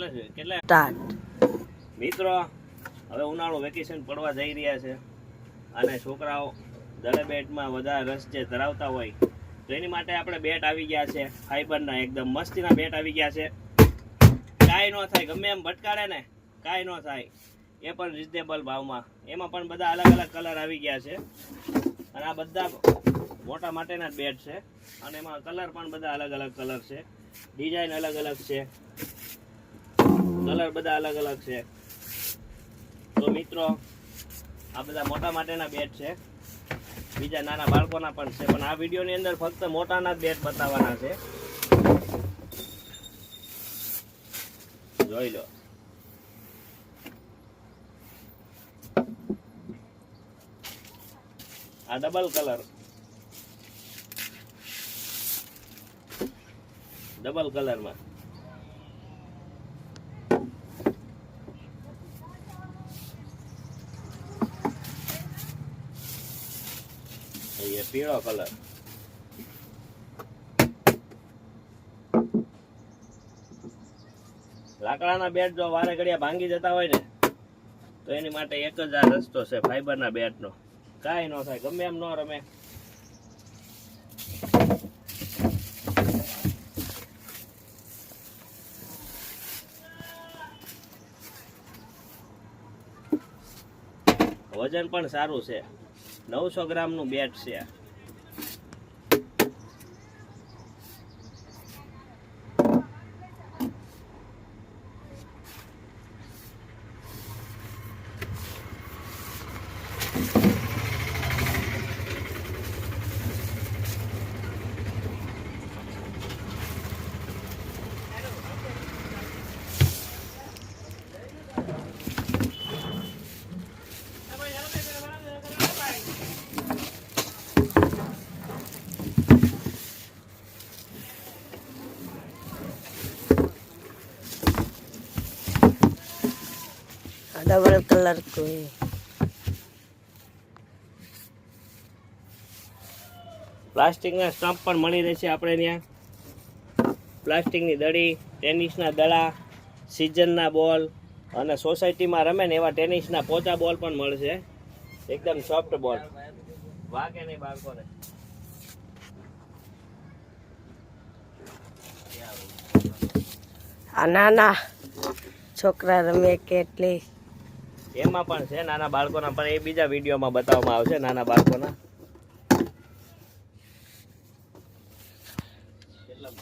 કેટલા છે? કેટલા? સ્ટાર્ટ મિત્રો હવે ઉનાળુ વેકેશન પડવા જઈ રહ્યા છે. અને છોકરાઓ દળે બેટમાં વધારે રસ જે ધરાવતા હોય તો એની માટે આપણે બેટ આવી ગયા છે. ફાઈબરના એકદમ મસ્તીના બેટ આવી ગયા છે. કાંઈ ન થાય ગમે એમ ભટકાડે ને કાંઈ ન થાય. એ પણ રિઝનેબલ ભાવમાં. એમાં પણ બધા અલગ અલગ કલર આવી ગયા છે. અને આ બધા મોટા માટેના જ બેટ છે. અને એમાં કલર પણ બધા અલગ અલગ કલર છે. ડિઝાઇન અલગ અલગ છે. કલર બધા અલગ અલગ છે. તો મિત્રો, આ બધા મોટા માટેના બેટ છે. બીજા નાના બાળકોના પણ છે. પણ આ વિડીયોની અંદર ફક્ત મોટાના જ બેટ બતાવવાના છે. જોઈ લો. આ ડબલ કલર. ડબલ કલરમાં. એ પીળો કલર લાકડાના બેટ જો વારે ઘડિયા ભાંગી જતા હોય ને, તો એની માટે એક જ આ રસ્તો છે ફાઈબરના બેટનો. કાંઈ ન થાય, ગમે એમ ન રમે. વજન પણ સારું છે. નવસો ગ્રામનું બેટ છે આ. डबल कलर कोई પ્લાસ્ટિકના સ્ટમ્પ પણ મળી રહેશે આપણે ત્યાં પ્લાસ્ટિકની દડી ટેનિસના દડા સિઝનના બોલ અને સોસાયટીમાં રમે ને એવા ટેનિસના પોચા બોલ પણ મળશે એકદમ સોફ્ટ બોલ વાગે નહીં બાળકોને આ નાના છોકરા રમે કેટલી એમાં પણ છે નાના બાળકોના પણ એ બીજા વિડીયોમાં બતાવવામાં આવશે નાના બાળકોના. કેટલા